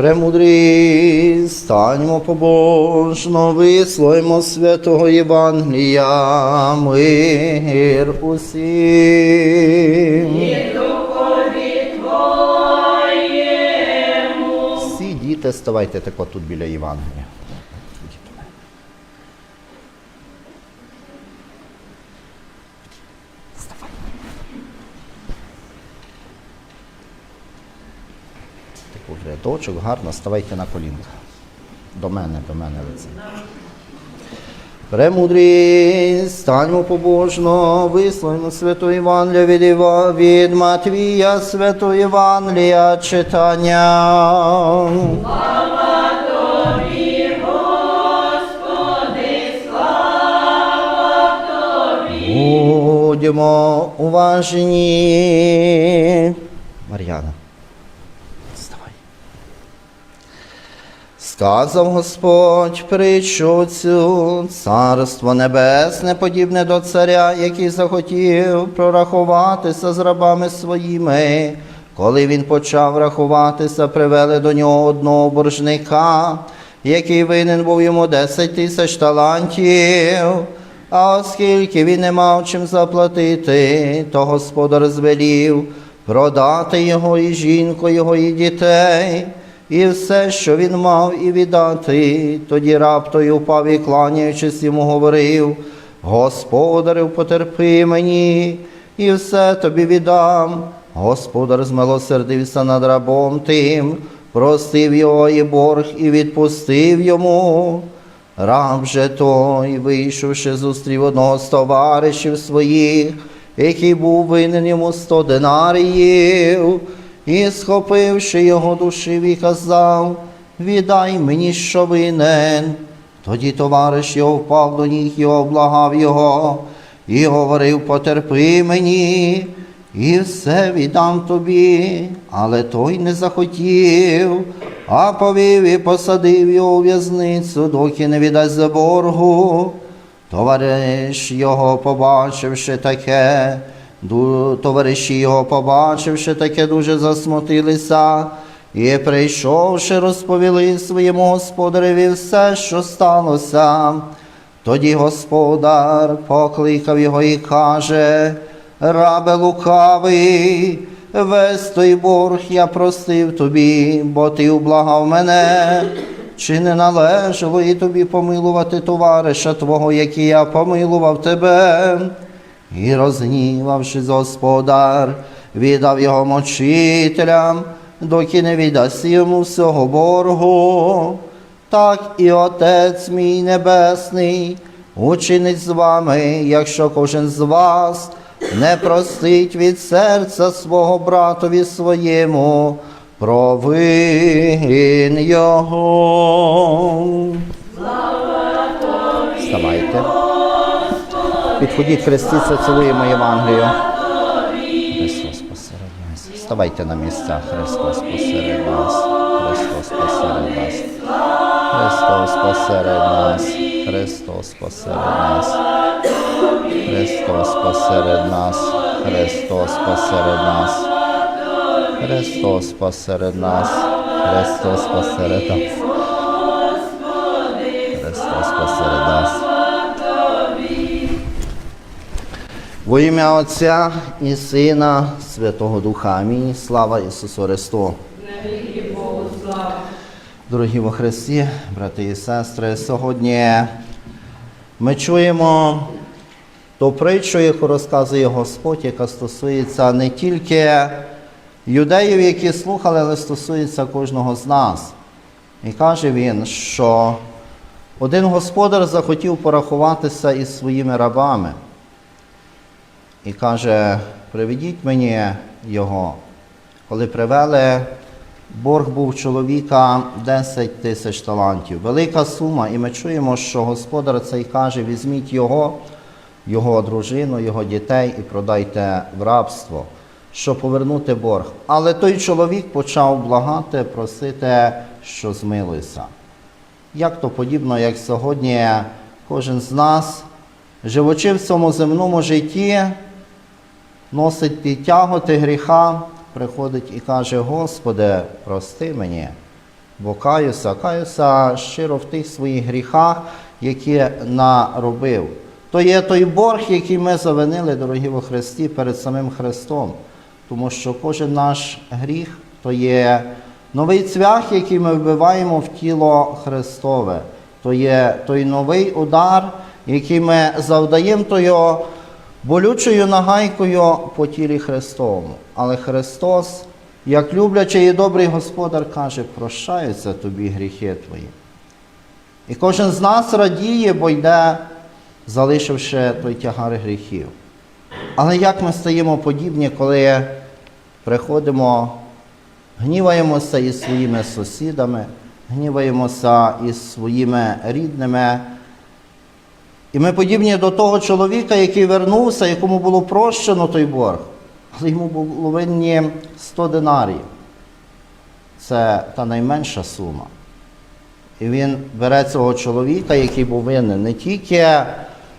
Премудрі, станьмо побожно, висловимо святого Євангелія, мир усім. Всі діти, ставайте тако тут біля Євангелія. В гарно ставайте на колінка. До мене, до мене лице. Премудрі, станьмо побожно, висловимо святу Євангелія від, Іва- від Матвія, святу Євангелія читання. Будьмо уважні. Мар'яна, Сказав Господь притчу цю, царство небесне, подібне до царя, який захотів прорахуватися з рабами своїми. Коли він почав рахуватися, привели до нього одного боржника, який винен був йому 10 тисяч талантів. А оскільки він не мав чим заплатити, то господар звелів продати його і жінку його, і дітей, і все, що він мав, і віддати. Тоді раптою впав і кланяючись йому говорив: Господарю, потерпи мені, і все тобі віддам. Господар змилосердився над рабом тим, простив його і борг, і відпустив йому. Раб же той, вийшовши, зустрів одного з товаришів своїх, який був винен йому сто динаріїв, і, схопивши його душив і казав, віддай мені, що винен. Тоді товариш його впав до ніг і облагав його, і говорив, потерпи мені, і все віддам тобі, але той не захотів, а повів і посадив його у в'язницю, доки не віддасть за боргу. Товариш його, побачивши таке, товариші його, побачивши таке, дуже засмутилися, і прийшовши, розповіли своєму господареві все, що сталося. Тоді господар покликав його і каже, рабе лукавий, весь той борг я простив тобі, бо ти ублагав мене. Чи не належало і тобі помилувати товариша твого, який я помилував тебе? І розгнівавшись господар, віддав його мочителям, доки не віддасть йому всього боргу. Так і Отець мій Небесний учинить з вами, якщо кожен з вас не простить від серця свого братові своєму провин його. Підходіть, хрестіться, цілуємо Євангелію. Христос посеред нас. Вставайте на місця. Христос посеред нас. Христос посеред нас. Христос посеред нас. Христос посеред нас. Христос посеред нас. Христос посеред нас. Христос посеред нас. Христос посеред нас. Во ім'я Отця і Сина, Святого Духа. Амінь. Слава Ісусу Христу. Дорогі во Христі, брати і сестри, сьогодні ми чуємо ту притчу, яку розказує Господь, яка стосується не тільки юдеїв, які слухали, але стосується кожного з нас. І каже він, що один господар захотів порахуватися із своїми рабами. І каже, приведіть мені його. Коли привели, борг був чоловіка 10 тисяч талантів. Велика сума, і ми чуємо, що господар цей каже, візьміть його, його дружину, його дітей і продайте в рабство, щоб повернути борг. Але той чоловік почав благати, просити, що змилуйся. Як то подібно, як сьогодні кожен з нас, живучи в цьому земному житті, носить ті тяготи гріха, приходить і каже, Господи, прости мені, бо каюся, каюся щиро в тих своїх гріхах, які наробив. То є той борг, який ми завинили, дорогі во Христі, перед самим Христом. Тому що кожен наш гріх то є новий цвях, який ми вбиваємо в тіло Христове. То є той новий удар, який ми завдаємо тою болючою нагайкою по тілі Христовому. Але Христос, як люблячий і добрий Господар, каже, прощаються тобі гріхи твої. І кожен з нас радіє, бо йде, залишивши той тягар гріхів. Але як ми стаємо подібні, коли приходимо, гніваємося із своїми сусідами, гніваємося із своїми рідними. І ми подібні до того чоловіка, який вернувся, якому було прощено той борг, але йому було винні 100 динарів. Це та найменша сума. І він бере цього чоловіка, який був винен, не тільки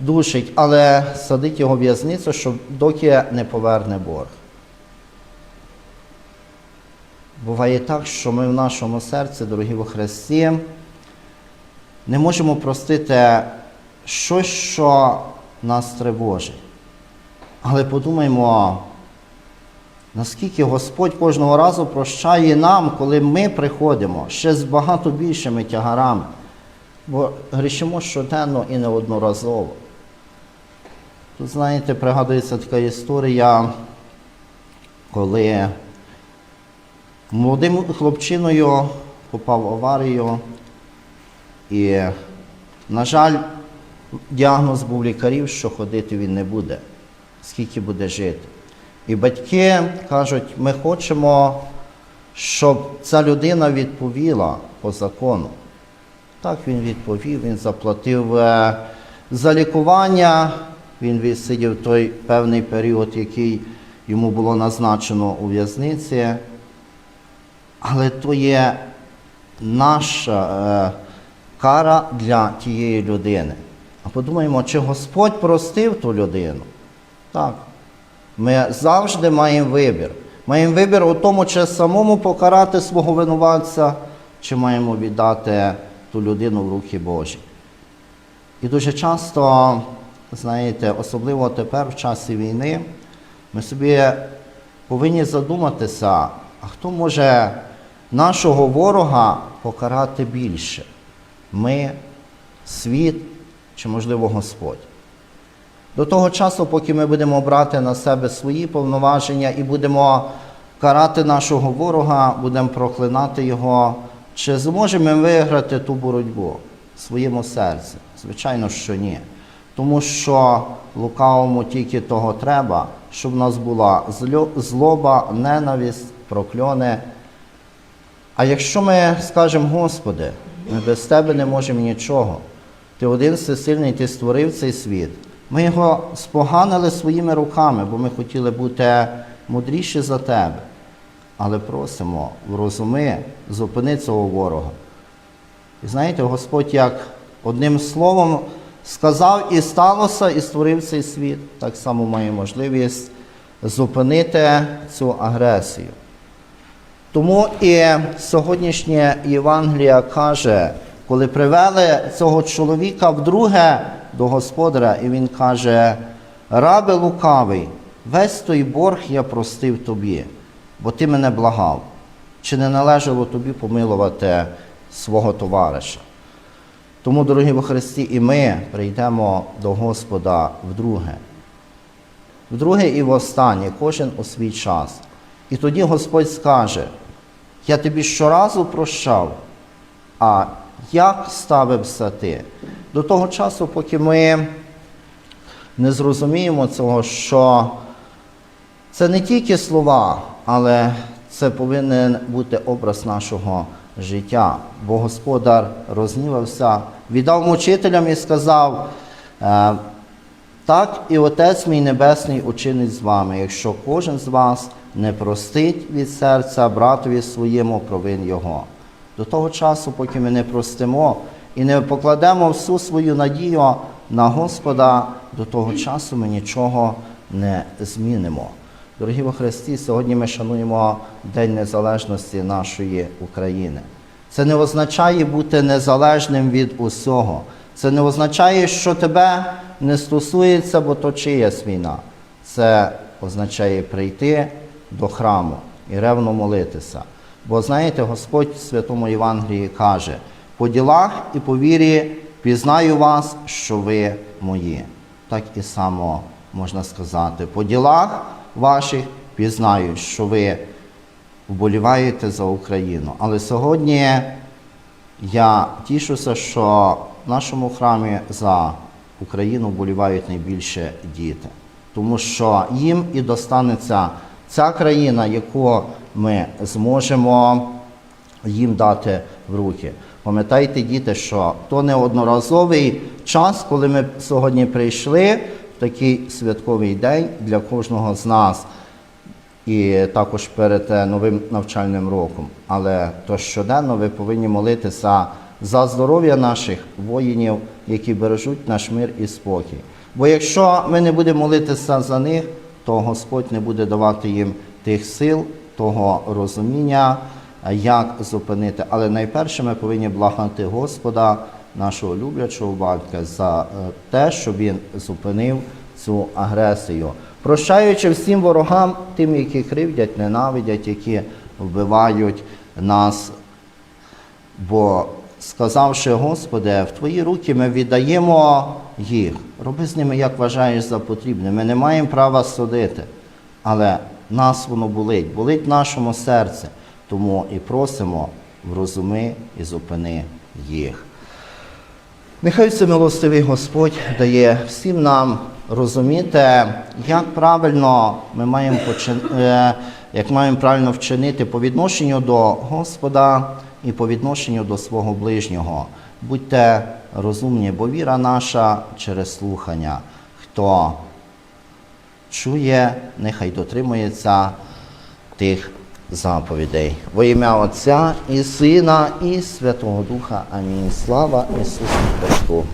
душить, але садить його в в'язницю, щоб доки не поверне борг. Буває так, що ми в нашому серці, дорогі во Христі, не можемо простити щось, що нас тривожить. Але подумаймо, наскільки Господь кожного разу прощає нам, коли ми приходимо ще з багато більшими тягарами, бо грішимо щоденно і неодноразово. Тут, знаєте, пригадується така історія, коли молодим хлопчиною попав в аварію, і, на жаль, діагноз був лікарів, що ходити він не буде, скільки буде жити. І батьки кажуть, ми хочемо, щоб ця людина відповіла по закону. Так він відповів, він заплатив е, за лікування, він відсидів той певний період, який йому було назначено у в'язниці. Але то є наша е, кара для тієї людини. Подумаємо, чи Господь простив ту людину? Так. Ми завжди маємо вибір. Маємо вибір у тому, чи самому покарати свого винуватця, чи маємо віддати ту людину в руки Божі. І дуже часто, знаєте, особливо тепер, в часі війни, ми собі повинні задуматися, а хто може нашого ворога покарати більше? Ми, світ чи, можливо, Господь. До того часу, поки ми будемо брати на себе свої повноваження і будемо карати нашого ворога, будемо проклинати його, чи зможемо ми виграти ту боротьбу в своєму серці? Звичайно, що ні. Тому що лукавому тільки того треба, щоб в нас була злоба, ненависть, прокльони. А якщо ми скажемо, Господи, ми без Тебе не можемо нічого, Ти один всесильний, Ти створив цей світ. Ми його споганили своїми руками, бо ми хотіли бути мудріші за Тебе. Але просимо, врозуми, зупини цього ворога. І знаєте, Господь як одним словом сказав і сталося, і створив цей світ, так само має можливість зупинити цю агресію. Тому і сьогоднішнє Євангелія каже, коли привели цього чоловіка вдруге до господаря, і він каже: Рабе лукавий, весь той борг я простив тобі, бо ти мене благав. Чи не належало тобі помилувати свого товариша? Тому, дорогі во Христі, і ми прийдемо до Господа вдруге. Вдруге і востаннє, кожен у свій час. І тоді Господь скаже, я тобі щоразу прощав, а як ставився ти? До того часу, поки ми не зрозуміємо цього, що це не тільки слова, але це повинен бути образ нашого життя. Бо Господар рознівався, віддав мучителям і сказав, е, так і Отець мій Небесний учинить з вами, якщо кожен з вас не простить від серця братові своєму провин Його. До того часу, поки ми не простимо і не покладемо всю свою надію на Господа, до того часу ми нічого не змінимо. Дорогі во Христі, сьогодні ми шануємо День Незалежності нашої України. Це не означає бути незалежним від усього. Це не означає, що тебе не стосується, бо то чиясь війна. Це означає прийти до храму і ревно молитися. Бо знаєте, Господь в Святому Євангелії каже: по ділах і по вірі пізнаю вас, що ви мої. Так і само можна сказати. По ділах ваших пізнаю, що ви вболіваєте за Україну. Але сьогодні я тішуся, що в нашому храмі за Україну вболівають найбільше діти, тому що їм і достанеться ця країна, яку ми зможемо їм дати в руки. Пам'ятайте, діти, що то не одноразовий час, коли ми сьогодні прийшли в такий святковий день для кожного з нас і також перед е, новим навчальним роком. Але то щоденно ви повинні молитися за здоров'я наших воїнів, які бережуть наш мир і спокій. Бо якщо ми не будемо молитися за них, то Господь не буде давати їм тих сил, того розуміння, як зупинити. Але найперше ми повинні благати Господа, нашого люблячого батька, за е, те, щоб він зупинив цю агресію, прощаючи всім ворогам, тим, які кривдять, ненавидять, які вбивають нас. Бо сказавши, Господи, в Твої руки ми віддаємо їх. Роби з ними, як вважаєш за потрібне. Ми не маємо права судити, але нас воно болить, болить нашому серці. Тому і просимо врозуми і зупини їх. Нехай всемилостивий Господь дає всім нам розуміти, як правильно ми маємо почин... е, як маємо правильно вчинити по відношенню до Господа і по відношенню до свого ближнього. Будьте розумні, бо віра наша через слухання. Хто чує, нехай дотримується тих заповідей. Во ім'я Отця і Сина, і Святого Духа. Амінь. Слава Ісусу Христу!